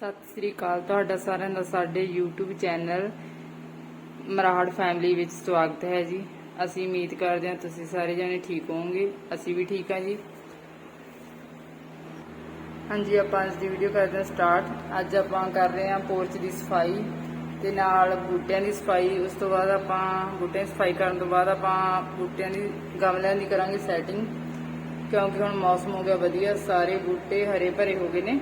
ਸਤਿ ਸ੍ਰੀ ਅਕਾਲ। ਤੁਹਾਡਾ ਸਾਰਿਆਂ ਦਾ ਸਾਡੇ YouTube ਚੈਨਲ ਮਰਾਹੜ ਫੈਮਿਲੀ ਵਿੱਚ ਸਵਾਗਤ ਹੈ ਜੀ। ਅਸੀਂ ਉਮੀਦ ਕਰਦੇ ਹਾਂ ਤੁਸੀਂ ਸਾਰੇ ਜਣੇ ਠੀਕ ਹੋਵੋਗੇ। ਅਸੀਂ ਵੀ ਠੀਕ ਹਾਂ ਜੀ। ਹਾਂਜੀ, ਆਪਾਂ ਅੱਜ ਦੀ ਵੀਡੀਓ ਕਰਦੇ ਹਾਂ ਸਟਾਰਟ ਅੱਜ ਆਪਾਂ ਕਰ ਰਹੇ ਹਾਂ ਪੋਰਚ ਦੀ ਸਫ਼ਾਈ ਤੇ ਨਾਲ ਬੂਟਿਆਂ ਦੀ ਸਫ਼ਾਈ। ਉਸ ਤੋਂ ਬਾਅਦ ਆਪਾਂ ਬੂਟਿਆਂ ਦੀ ਸਫ਼ਾਈ ਕਰਨ ਤੋਂ ਬਾਅਦ ਆਪਾਂ ਬੂਟਿਆਂ ਦੀ ਗਮਲਿਆਂ ਦੀ ਕਰਾਂਗੇ ਸੈਟਿੰਗ ਕਿਉਂਕਿ ਹੁਣ ਮੌਸਮ ਹੋ ਗਿਆ ਵਧੀਆ, ਸਾਰੇ ਬੂਟੇ ਹਰੇ ਭਰੇ ਹੋ ਗਏ ਨੇ।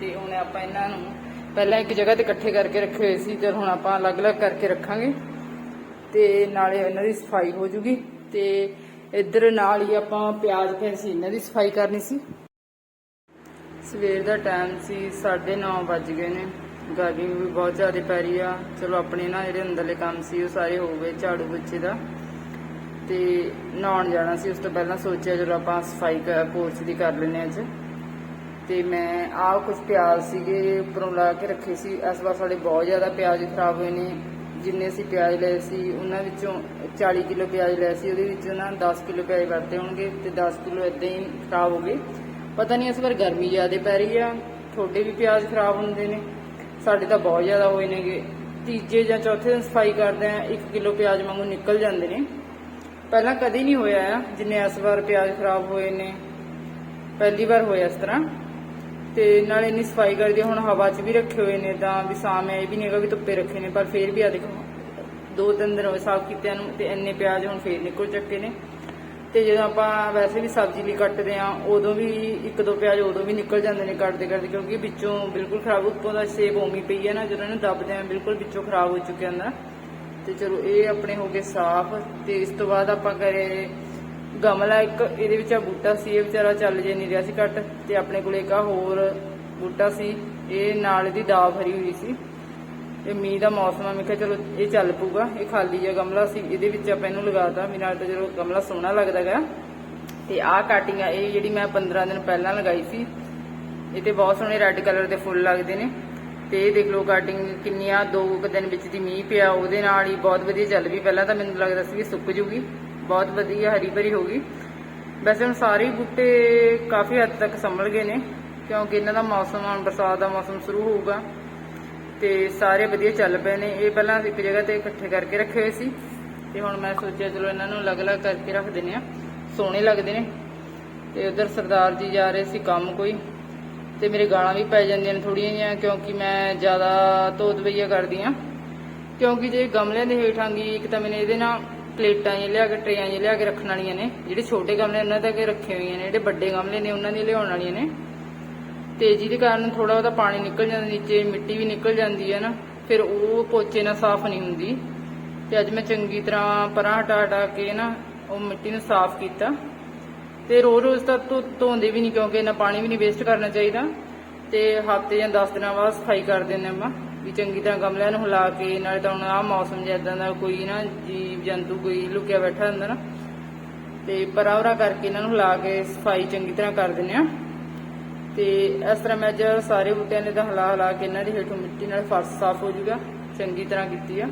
ਤੇ ਹੁਣ ਆਪਾਂ ਇਹਨਾਂ ਨੂੰ ਪਹਿਲਾਂ ਇੱਕ ਜਗ੍ਹਾ ਤੇ ਇਕੱਠੇ ਕਰਕੇ ਰੱਖੇ ਹੋਏ ਸੀ, ਤੇ ਹੁਣ ਆਪਾਂ ਅਲੱਗ-ਅਲੱਗ ਕਰਕੇ ਰੱਖਾਂਗੇ। ਤੇ ਨਾਲੇ ਇਹਨਾਂ ਦੀ ਸਫ਼ਾਈ ਹੋ ਜੂਗੀ। ਤੇ ਇੱਧਰ ਨਾਲ ਹੀ ਆਪਾਂ ਪਿਆਜ਼ ਫਿਰ ਸੀ ਇਹਨਾਂ ਦੀ ਸਫ਼ਾਈ ਕਰਨੀ ਸੀ। ਸਵੇਰ ਦਾ ਟਾਈਮ ਸੀ 9:30 ਵੱਜ ਗਏ ਨੇ। ਗਰਮੀ ਵੀ ਬਹੁਤ ਜ਼ਿਆਦਾ ਪੈ ਰਹੀ ਆ। ਚਲੋ ਆਪਣੇ ਨਾ ਜਿਹੜੇ ਅੰਦਰਲੇ ਕੰਮ ਸੀ, ਉਹ ਸਾਰੇ ਹੋ ਗਏ ਝਾੜੂ ਬੱਚੇ ਦਾ। ਤੇ ਨਹਾਉਣ ਜਾਣਾ ਸੀ, ਉਸ ਤੋਂ ਪਹਿਲਾਂ ਸੋਚਿਆ ਚਲੋ ਆਪਾਂ ਸਫ਼ਾਈ ਪੋਰਚ ਦੀ ਕਰ ਲੈਨੇ ਅੱਜ। ਤੇ ਮੈਂ ਆਹ ਕੁਝ ਪਿਆਜ਼ ਸੀਗੇ, ਉੱਪਰੋਂ ਲਾ ਕੇ ਰੱਖੇ ਸੀ। ਇਸ ਵਾਰ ਸਾਡੇ ਬਹੁਤ ਜ਼ਿਆਦਾ ਪਿਆਜ਼ ਖਰਾਬ ਹੋਏ ਨੇ। ਜਿੰਨੇ ਅਸੀਂ ਪਿਆਜ਼ ਲਏ ਸੀ, ਉਹਨਾਂ ਵਿੱਚੋਂ 40 ਕਿਲੋ ਪਿਆਜ਼ ਲਏ ਸੀ, ਉਹਦੇ ਵਿੱਚ ਨਾ 10 ਕਿਲੋ ਪਿਆਜ਼ ਵਰਤੇ ਹੋਣਗੇ ਤੇ 10 ਕਿਲੋ ਇਦਾਂ ਹੀ ਖਰਾਬ ਹੋ ਗਏ। ਪਤਾ ਨਹੀਂ ਇਸ ਵਾਰ ਗਰਮੀ ਜ਼ਿਆਦਾ ਪੈ ਰਹੀ ਆ, ਤੁਹਾਡੇ ਵੀ ਪਿਆਜ਼ ਖਰਾਬ ਹੁੰਦੇ ਨੇ। ਸਾਡੇ ਤਾਂ ਬਹੁਤ ਜ਼ਿਆਦਾ ਹੋਏ ਨੇਗੇ। ਤੀਜੇ ਜਾਂ ਚੌਥੇ ਦਿਨ ਸਫ਼ਾਈ ਕਰਦੇ ਆ 1 ਕਿਲੋ ਪਿਆਜ਼ ਵਾਂਗੂ ਨਿਕਲ ਜਾਂਦੇ ਨੇ। ਪਹਿਲਾਂ ਕਦੇ ਨਹੀਂ ਹੋਇਆ ਆ, ਜਿੰਨੇ ਇਸ ਵਾਰ ਪਿਆਜ਼ ਖਰਾਬ ਹੋਏ ਨੇ। ਪਹਿਲੀ ਵਾਰ ਹੋਇਆ ਇਸ ਤਰ੍ਹਾਂ। ਤੇ ਨਾਲ ਇੰਨੀ ਸਫ਼ਾਈ ਕਰਦੀ, ਹੁਣ ਹਵਾ 'ਚ ਵੀ ਰੱਖੇ ਹੋਏ ਨੇ ਤਾਂ ਵੀ ਸਾਮ ਇਹ ਵੀ ਨਹੀਂ ਹੈਗਾ ਵੀ ਧੁੱਪੇ ਰੱਖੇ ਨੇ, ਪਰ ਫੇਰ ਵੀ ਆ ਦੇਖੋ, ਦੋ ਤਿੰਨ ਦਿਨ ਹੋਏ ਸਾਫ਼ ਕੀਤਿਆਂ ਨੂੰ ਤੇ ਇੰਨੇ ਪਿਆਜ਼ ਹੁਣ ਫੇਰ ਨਿਕਲ ਚੱਕੇ ਨੇ। ਤੇ ਜਦੋਂ ਆਪਾਂ ਵੈਸੇ ਵੀ ਸਬਜ਼ੀ ਲਈ ਕੱਟਦੇ ਆ, ਉਦੋਂ ਵੀ ਇੱਕ ਦੋ ਪਿਆਜ਼ ਉਦੋਂ ਵੀ ਨਿਕਲ ਜਾਂਦੇ ਨੇ ਕੱਟਦੇ ਕਰਦੇ ਕਿਉਂਕਿ ਵਿੱਚੋਂ ਬਿਲਕੁਲ ਖਰਾਬ ਉੱਤੋਂ ਦਾ ਸੇਬ ਉਮੀ ਪਈ ਹੈ ਨਾ, ਜਦੋਂ ਇਹਨੂੰ ਦੱਬਦੇ ਆ, ਬਿਲਕੁਲ ਵਿੱਚੋਂ ਖਰਾਬ ਹੋ ਚੁੱਕਿਆ ਹੁੰਦਾ। ਤੇ ਚਲੋ ਇਹ ਆਪਣੇ ਹੋ ਗਏ ਸਾਫ਼, ਤੇ ਇਸ ਤੋਂ ਬਾਅਦ ਆਪਾਂ ਕਰੇ ਗਮਲਾ ਇੱਕ, ਇਹਦੇ ਵਿੱਚ ਆ ਬੂਟਾ ਸੀ, ਇਹ ਵਿਚਾਰਾ ਚੱਲ ਜੇ ਨਹੀਂ ਰਿਹਾ ਸੀ ਘੱਟ, ਤੇ ਆਪਣੇ ਕੋਲ ਇੱਕ ਆ ਹੋਰ ਬੂਟਾ ਸੀ, ਇਹ ਨਾਲ ਦੀ ਦਾ ਭਰੀ ਹੋਈ ਸੀ। ਇਹ ਮੀਂਹ ਦਾ ਮੌਸਮ ਆ, ਮੈਂ ਕਿਹਾ ਚਲੋ ਇਹ ਚੱਲ ਪੂਗਾ ਇਹ ਖਾਲੀ ਜਿਹਾ ਗਮਲਾ ਸੀ, ਇਹਦੇ ਵਿੱਚ ਆਪਾਂ ਇਹਨੂੰ ਲਗਾਤਾ ਵੀ ਨਾਲ ਤਾਂ ਚਲੋ ਗਮਲਾ ਸੋਹਣਾ ਲੱਗਦਾ ਗਾ। ਤੇ ਆਹ ਕਟਿੰਗ ਆ, ਇਹ ਜਿਹੜੀ ਮੈਂ 15 ਦਿਨ ਪਹਿਲਾਂ ਲਗਾਈ ਸੀ, ਇਹ ਤੇ ਬਹੁਤ ਸੋਹਣੇ ਰੈੱਡ ਕਲਰ ਦੇ ਫੁੱਲ ਲੱਗਦੇ ਨੇ। ਤੇ ਇਹ ਦੇਖ ਲਓ ਕਟਿੰਗ ਕਿੰਨੀ ਆ ਦੋ ਕੁ ਦਿਨ ਵਿੱਚ ਦੀ ਮੀਂਹ ਪਿਆ, ਉਹਦੇ ਨਾਲ ਹੀ ਬਹੁਤ ਵਧੀਆ ਚੱਲ ਵੀ, ਪਹਿਲਾਂ ਤਾਂ ਮੈਨੂੰ ਲੱਗਦਾ ਸੀ ਕਿ ਸੁੱਕ ਜੂਗੀ। ਬਹੁਤ ਵਧੀਆ ਹਰੀ ਭਰੀ ਹੋ ਗਈ। ਵੈਸੇ ਹੁਣ ਸਾਰੇ ਬੂਟੇ ਕਾਫੀ ਹੱਦ ਤੱਕ ਸੰਭਲ ਗਏ ਨੇ, ਕਿਉਂਕਿ ਇਹਨਾਂ ਦਾ ਮੌਸਮ, ਹੁਣ ਬਰਸਾਤ ਦਾ ਮੌਸਮ ਸ਼ੁਰੂ ਹੋਊਗਾ ਤੇ ਸਾਰੇ ਵਧੀਆ ਚੱਲ ਪਏ ਨੇ। ਇਹ ਪਹਿਲਾਂ ਇੱਕ ਜਗ੍ਹਾ ਤੇ ਇਕੱਠੇ ਕਰਕੇ ਰੱਖੇ ਹੋਏ ਸੀ ਤੇ ਹੁਣ ਮੈਂ ਸੋਚਿਆ ਚਲੋ ਇਹਨਾਂ ਨੂੰ ਅਲੱਗ-ਅਲੱਗ ਕਰਕੇ ਰੱਖ ਦਿੰਨੇ ਆ ਸੋਹਣੇ ਲੱਗਦੇ ਨੇ ਤੇ ਉਧਰ ਸਰਦਾਰ ਜੀ ਜਾ ਰਹੇ ਸੀ ਕੰਮ ਕੋਈ ਤੇ ਮੇਰੇ ਗਾਲਾਂ ਵੀ ਪੈ ਜਾਂਦੀਆਂ ਨੇ ਥੋੜੀਆਂ ਜਿਹੀਆਂ, ਕਿਉਂਕਿ ਮੈਂ ਜ਼ਿਆਦਾ ਧੋਤ ਬਈਆ ਕਰਦੀ ਆ ਕਿਉਂਕਿ ਜੇ ਗਮਲਿਆਂ ਦੇ ਹੇਠਾਂ ਗਈ ਇੱਕ ਤਾਂ ਮੈਨੇ ਇਹਦੇ ਨਾਲ ਪਲੇਟਾਂ ਜਿਹੀਆਂ ਲਿਆ ਕੇ, ਟਰੇਆਂ ਜਿਹੀਆਂ ਲਿਆ ਕੇ ਰੱਖਣ ਵਾਲੀਆਂ ਨੇ, ਜਿਹੜੇ ਛੋਟੇ ਗਮਲੇ ਉਹਨਾਂ ਦੇ ਅੱਗੇ ਰੱਖੇ ਹੋਈਆਂ ਨੇ, ਜਿਹੜੇ ਵੱਡੇ ਗਮਲੇ ਨੇ ਉਹਨਾਂ ਦੀ ਲਿਆਉਣ ਵਾਲੀਆਂ ਨੇ। ਤੇ ਜਿਹਦੇ ਕਾਰਨ ਥੋੜਾ ਉਹਦਾ ਪਾਣੀ ਨਿਕਲ ਜਾਂਦਾ, ਨੀਚੇ ਮਿੱਟੀ ਵੀ ਨਿਕਲ ਜਾਂਦੀ ਹੈ ਨਾ, ਫਿਰ ਉਹ ਪੋਚੇ ਨਾਲ ਸਾਫ਼ ਨਹੀਂ ਹੁੰਦੀ। ਤੇ ਅੱਜ ਮੈਂ ਚੰਗੀ ਤਰ੍ਹਾਂ ਪਰਾਂ ਹਟਾ ਹਟਾ ਕੇ ਨਾ, ਉਹ ਮਿੱਟੀ ਨੂੰ ਸਾਫ਼ ਕੀਤਾ। ਤੇ ਰੋਜ਼ ਰੋਜ਼ ਤਾਂ ਧੋ- ਧੋਂਦੇ ਵੀ ਨਹੀਂ, ਕਿਉਂਕਿ ਇਹਨਾਂ ਪਾਣੀ ਵੀ ਨਹੀਂ ਵੇਸਟ ਕਰਨਾ ਚਾਹੀਦਾ। ਤੇ ਹਫ਼ਤੇ ਜਾਂ 10 ਦਿਨਾਂ ਬਾਅਦ ਸਫ਼ਾਈ ਕਰ ਦਿੰਦੇ ਆਪਾਂ। ਵੀ ਚੰਗੀ ਤਰ੍ਹਾਂ ਗਮਲਿਆਂ ਨੂੰ ਹਿਲਾ ਕੇ, ਨਾਲੇ ਤਾਂ ਹੁਣ ਆਹ ਮੌਸਮ ਜਿਹਾ ਦਾ ਕੋਈ ਨਾ ਜੀਵ ਜੰਤੂ ਕੋਈ ਲੁਕਿਆ ਬੈਠਾ ਹੁੰਦਾ ਨਾ। ਤੇ ਪਰਾਵਰਾ ਕਰਕੇ ਇਹਨਾਂ ਨੂੰ ਹਿਲਾ ਕੇ ਸਫ਼ਾਈ ਚੰਗੀ ਤਰ੍ਹਾਂ ਕਰ ਦਿੰਦੇ ਆ ਤੇ ਇਸ ਤਰ੍ਹਾਂ ਮੈਂ ਅੱਜ ਸਾਰੇ ਬੂਟਿਆਂ ਨੇ ਤਾਂ ਹਿਲਾ ਹਿਲਾ ਕੇ ਇਹਨਾਂ ਦੀ ਹੇਠੋਂ ਮਿੱਟੀ ਨਾਲ ਫਰਸ਼ ਸਾਫ਼ ਹੋ ਜਾਊਗਾ ਚੰਗੀ ਤਰ੍ਹਾਂ ਕੀਤੀ ਆ।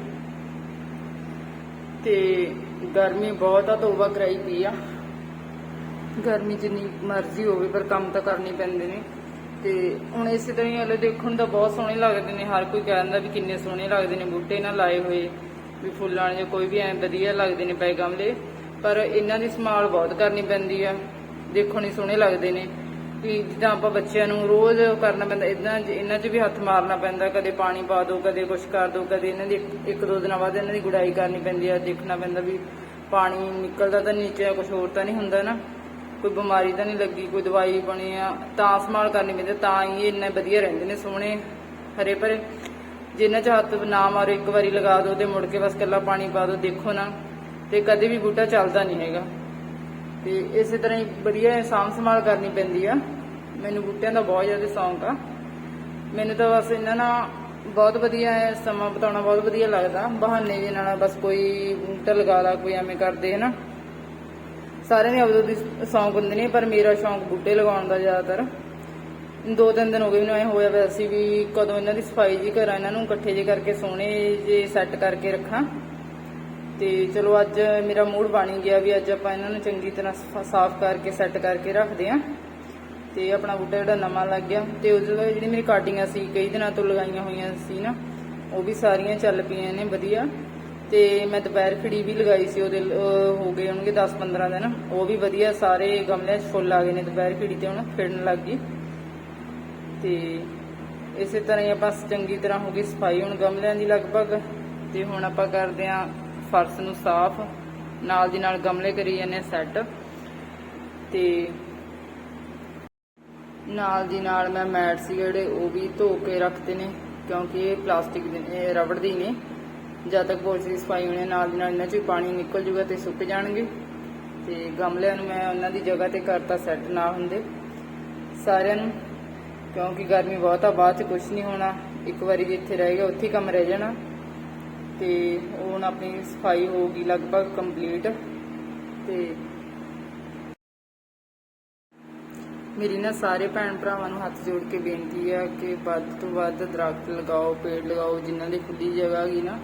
ਤੇ ਗਰਮੀ ਬਹੁਤ ਆ, ਤੋਬਾ ਕਰਾਈ ਪਈ ਆ। ਗਰਮੀ ਜਿੰਨੀ ਮਰਜ਼ੀ ਹੋਵੇ, ਪਰ ਕੰਮ ਤਾਂ ਕਰਨੀ ਪੈਂਦੇ ਨੇ। ਤੇ ਹੁਣ ਇਸੇ ਤਰ੍ਹਾਂ ਹੀ ਹਲੇ ਦੇਖਣ ਨੂੰ ਬਹੁਤ ਸੋਹਣੇ ਲੱਗਦੇ ਨੇ, ਹਰ ਕੋਈ ਕਹਿੰਦਾ ਵੀ ਕਿੰਨੇ ਸੋਹਣੇ ਲੱਗਦੇ ਨੇ ਬੂਟੇ ਨਾ ਲਾਏ ਹੋਏ, ਵੀ ਫੁੱਲਾਂ ਜਾਂ ਕੋਈ ਵੀ ਐ ਵਧੀਆ ਲੱਗਦੇ ਨੇ ਪਏ ਗਮਲੇ ਪਰ ਇਹਨਾਂ ਦੀ ਸੰਭਾਲ ਬਹੁਤ ਕਰਨੀ ਪੈਂਦੀ ਆ ਦੇਖਣ ਹੀ ਸੋਹਣੇ ਲੱਗਦੇ ਨੇ, ਵੀ ਜਿੱਦਾਂ ਆਪਾਂ ਬੱਚਿਆਂ ਨੂੰ ਰੋਜ਼ ਕਰਨਾ ਪੈਂਦਾ ਇਦਾਂ ਇਹਨਾਂ 'ਚ ਵੀ ਹੱਥ ਮਾਰਨਾ ਪੈਂਦਾ, ਕਦੇ ਪਾਣੀ ਪਾ ਦੋ, ਕਦੇ ਕੁਛ ਕਰ ਦੋ, ਕਦੇ ਇਹਨਾਂ ਦੀ ਇੱਕ- ਇੱਕ ਦੋ ਦਿਨਾਂ ਬਾਅਦ ਇਹਨਾਂ ਦੀ ਗੁਡਾਈ ਕਰਨੀ ਪੈਂਦੀ ਆ, ਦੇਖਣਾ ਪੈਂਦਾ ਵੀ ਪਾਣੀ ਨਿਕਲਦਾ ਤਾਂ ਨੀਚੇ ਕੁਝ ਹੋਰ ਤਾਂ ਨਹੀਂ ਹੁੰਦਾ ਨਾ। ਕੋਈ ਬਿਮਾਰੀ ਤਾਂ ਨਹੀਂ ਲੱਗੀ, ਕੋਈ ਦਵਾਈ ਬਣੀ ਆ, ਤਾਂ ਸੰਭਾਲ ਕਰਨੀ ਪੈਂਦੀ ਤਾਂ ਹੀ ਇਹ ਇੰਨੇ ਵਧੀਆ ਰਹਿੰਦੇ ਨੇ ਸੋਹਣੇ, ਹਰੇ ਭਰੇ। ਜਿੰਨਾ ਚ ਹੱਥ ਨਾ ਮਾਰੋ, ਇੱਕ ਵਾਰੀ ਲਗਾ ਦਿਓ ਤੇ ਮੁੜ ਕੇ ਬਸ ਕੱਲਾ ਪਾਣੀ ਪਾ ਦਿਓ ਦੇਖੋ ਨਾ, ਤੇ ਕਦੇ ਵੀ ਬੂਟਾ ਚੱਲਦਾ ਨਹੀਂ ਹੈਗਾ। ਤੇ ਇਸੇ ਤਰ੍ਹਾਂ ਹੀ ਵਧੀਆ ਸਾਂਭ ਸੰਭਾਲ ਕਰਨੀ ਪੈਂਦੀ ਆ। ਮੈਨੂੰ ਬੂਟਿਆਂ ਦਾ ਬਹੁਤ ਜ਼ਿਆਦਾ ਸ਼ੌਂਕ ਆ। ਮੈਨੂੰ ਤਾਂ ਬਸ ਇਹਨਾਂ ਨਾਲ ਬਹੁਤ ਵਧੀਆ ਹੈ, ਸਮਾਂ ਬਿਤਾਉਣਾ ਬਹੁਤ ਵਧੀਆ ਲੱਗਦਾ, ਬਹਾਨੇ ਜਿਹੇ ਨਾਲ ਬਸ ਕੋਈ ਬੂਟਾ ਲਗਾ ਲਾ, ਕੋਈ ਐਵੇਂ ਕਰਦੇ ਹੈ ਨਾ ਸਾਰਿਆਂ ਦੇ ਆਪਦੇ ਦੀ ਸ਼ੌਂਕ ਹੁੰਦੇ ਨੇ, ਪਰ ਮੇਰਾ ਸ਼ੌਂਕ ਬੂਟੇ ਲਗਾਉਣ ਦਾ ਜ਼ਿਆਦਾਤਰ। ਦੋ ਤਿੰਨ ਦਿਨ ਹੋ ਗਏ ਮੈਨੂੰ ਐ ਹੋਇਆ ਪਿਆ ਸੀ ਵੀ ਕਦੋਂ ਇਹਨਾਂ ਦੀ ਸਫ਼ਾਈ ਜੀ ਕਰਾਂ, ਇਹਨਾਂ ਨੂੰ ਇਕੱਠੇ ਜੇ ਕਰਕੇ ਸੋਹਣੇ ਜੇ ਸੈੱਟ ਕਰਕੇ ਰੱਖਾਂ। ਤੇ ਚਲੋ ਅੱਜ ਮੇਰਾ ਮੂਡ ਬਣ ਗਿਆ ਵੀ ਅੱਜ ਆਪਾਂ ਇਹਨਾਂ ਨੂੰ ਚੰਗੀ ਤਰ੍ਹਾਂ ਸਾਫ਼ ਕਰਕੇ, ਸੈੱਟ ਕਰਕੇ ਰੱਖਦੇ ਆਂ। ਤੇ ਆਪਣਾ ਬੂਟਾ ਜਿਹੜਾ ਨਵਾਂ ਲੱਗ ਗਿਆ ਤੇ ਉਹਦੇ ਬਾਅਦ ਜਿਹੜੀ ਮੇਰੀ ਕਾਟਿੰਗਾਂ ਸੀ, ਕਈ ਦਿਨਾਂ ਤੋਂ ਲਗਾਈਆਂ ਹੋਈਆਂ ਸੀ ਨਾ, ਉਹ ਵੀ ਸਾਰੀਆਂ ਚੱਲ ਪਈਆਂ ਨੇ, ਵਧੀਆ। ਤੇ ਮੈਂ ਦੁਪਹਿਰ ਖੜੀ ਵੀ ਲਗਾਈ ਸੀ, ਉਹਦੇ ਹੋ ਗਏ ਹੋਣਗੇ 10-15 ਦਿਨ। ਉਹ ਵੀ ਵਧੀਆ, ਸਾਰੇ ਗਮਲਿਆਂ 'ਚ ਫੁੱਲ ਆ ਗਏ ਨੇ ਦੁਪਹਿਰ ਖੜੀ ਤੇ ਹੁਣ ਖਿੜਨ ਲੱਗ ਗਈ। ਤੇ ਇਸੇ ਤਰ੍ਹਾਂ ਹੀ ਆਪਾਂ ਚੰਗੀ ਤਰ੍ਹਾਂ ਹੋ ਗਈ ਸਫ਼ਾਈ ਹੁਣ ਗਮਲਿਆਂ ਦੀ ਲਗਭਗ। ਤੇ ਹੁਣ ਆਪਾਂ ਕਰਦੇ ਆਂ ਫਰਸ਼ ਨੂੰ ਸਾਫ਼। ਨਾਲ ਦੀ ਨਾਲ ਗਮਲੇ ਕਰੀ ਜਾਂਦੇ ਸੈੱਟ। ਤੇ ਨਾਲ ਦੀ ਨਾਲ ਮੈਂ ਮੈਟ ਸੀ ਜਿਹੜੇ, ਉਹ ਵੀ ਧੋ ਕੇ ਰੱਖਦੇ ਨੇ, ਕਿਉਂਕਿ ਇਹ ਪਲਾਸਟਿਕ ਦੇ ਨੇ ਰਬੜ ਦੀ ਨੇ। ਜਦ ਤੱਕ ਪੋਰਚ ਦੀ ਸਫ਼ਾਈ ਹੋਣੀ ਹੈ, ਨਾਲ ਦੀ ਨਾਲ ਇਹਨਾਂ 'ਚੋਂ ਵੀ ਪਾਣੀ ਨਿਕਲ ਜੂਗਾ ਤੇ ਸੁੱਕ ਜਾਣਗੇ। ਤੇ ਗਮਲਿਆਂ ਨੂੰ ਮੈਂ ਉਹਨਾਂ ਦੀ ਜਗ੍ਹਾ ਤੇ ਕਰਤਾ ਸੈੱਟ ਨਾ ਹੁੰਦੇ। ਸਾਰਿਆਂ ਨੂੰ ਕਿਉਂਕਿ ਗਰਮੀ ਬਹੁਤ ਆ ਬਾਅਦ 'ਚ ਕੁਝ ਨਹੀਂ ਹੋਣਾ। ਇੱਕ ਵਾਰੀ ਜਿੱਥੇ ਰਹਿ ਗਿਆ ਉੱਥੇ ਹੀ ਕੰਮ ਰਹਿ ਜਾਣਾ। ਤੇ ਹੁਣ ਆਪਣੀ ਸਫ਼ਾਈ ਹੋ ਗਈ ਲਗਭਗ ਕੰਪਲੀਟ ਤੇ ਮੇਰੀ ਨਾ ਸਾਰੇ ਭੈਣ ਭਰਾਵਾਂ ਨੂੰ ਹੱਥ ਜੋੜ ਕੇ ਬੇਨਤੀ ਆ ਕਿ ਵੱਧ ਤੋਂ ਵੱਧ ਦਰਖਤ ਲਗਾਓ ਪੇੜ ਲਗਾਓ ਜਿਨ੍ਹਾਂ ਦੀ ਖੁੱਲੀ ਜਗ੍ਹਾ ਹੈਗੀ ਨਾ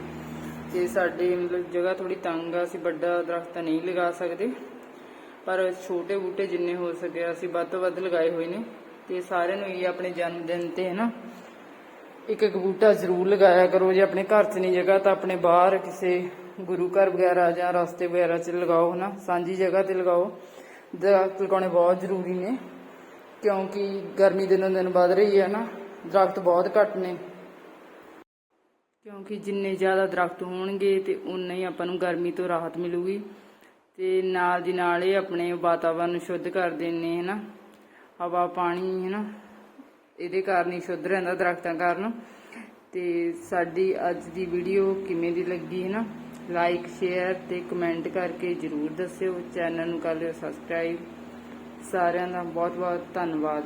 ਤੇ ਸਾਡੇ ਮਤਲਬ ਜਗ੍ਹਾ ਥੋੜੀ ਤੰਗ ਆ, ਅਸੀਂ ਵੱਡਾ ਦਰਖਤ ਤਾਂ ਨਹੀਂ ਲਗਾ ਸਕਦੇ। ਪਰ ਛੋਟੇ ਬੂਟੇ ਜਿੰਨੇ ਹੋ ਸਕੇ, ਅਸੀਂ ਵੱਧ ਤੋਂ ਵੱਧ ਲਗਾਏ ਹੋਏ ਨੇ। ਤੇ ਸਾਰਿਆਂ ਨੂੰ ਇਹ ਆਪਣੇ ਜਨਮ ਦਿਨ ਤੇ ਹੈ ਨਾ ਇੱਕ ਇੱਕ ਬੂਟਾ ਜ਼ਰੂਰ ਲਗਾਇਆ ਕਰੋ। ਜੇ ਆਪਣੇ ਘਰ 'ਚ ਨਹੀਂ ਜਗ੍ਹਾ, ਤਾਂ ਆਪਣੇ ਬਾਹਰ ਕਿਸੇ ਗੁਰੂ ਘਰ ਵਗੈਰਾ ਜਾਂ ਰਸਤੇ ਵਗੈਰਾ 'ਚ ਲਗਾਓ ਹਨਾ। ਸਾਂਝੀ ਜਗ੍ਹਾ ਤੇ ਲਗਾਓ। ਦਰਖਤ ਲਗਾਉਣੇ ਬਹੁਤ ਜ਼ਰੂਰੀ ਨੇ, ਕਿਉਂਕਿ ਗਰਮੀ ਦਿਨੋਂ ਦਿਨ ਵੱਧ ਰਹੀ ਹੈ ਨਾ। ਦਰਖਤ ਬਹੁਤ ਘੱਟ ਨੇ। ਕਿਉਂਕਿ ਜਿੰਨੇ ਜ਼ਿਆਦਾ ਦਰਖਤ ਹੋਣਗੇ ਤੇ ਉਨਾ ਹੀ ਆਪਾਂ ਨੂੰ ਗਰਮੀ ਤੋਂ ਰਾਹਤ ਮਿਲੂਗੀ। ਤੇ ਨਾਲ ਦੀ ਨਾਲ ਇਹ ਆਪਣੇ ਵਾਤਾਵਰਨ ਨੂੰ ਸ਼ੁੱਧ ਕਰਦੇ ਨੇ, ਹਨਾ? ਹਵਾ, ਪਾਣੀ, ਹਨਾ? ਇਹਦੇ ਕਾਰਨ ਹੀ ਸ਼ੁੱਧ ਰਹਿੰਦਾ ਦਰਖਤਾਂ ਕਾਰਨ। ਤੇ ਸਾਡੀ ਅੱਜ ਦੀ ਵੀਡੀਓ ਕਿਵੇਂ ਦੀ ਲੱਗੀ ਹੈ ਨਾ ਲਾਈਕ ਸ਼ੇਅਰ ਤੇ ਕਮੈਂਟ ਕਰਕੇ ਜਰੂਰ ਦੱਸਿਓ। ਚੈਨਲ ਨੂੰ ਕਰ ਲਿਓ ਸਬਸਕ੍ਰਾਈਬ ਸਾਰਿਆਂ ਦਾ ਬਹੁਤ ਬਹੁਤ ਧੰਨਵਾਦ।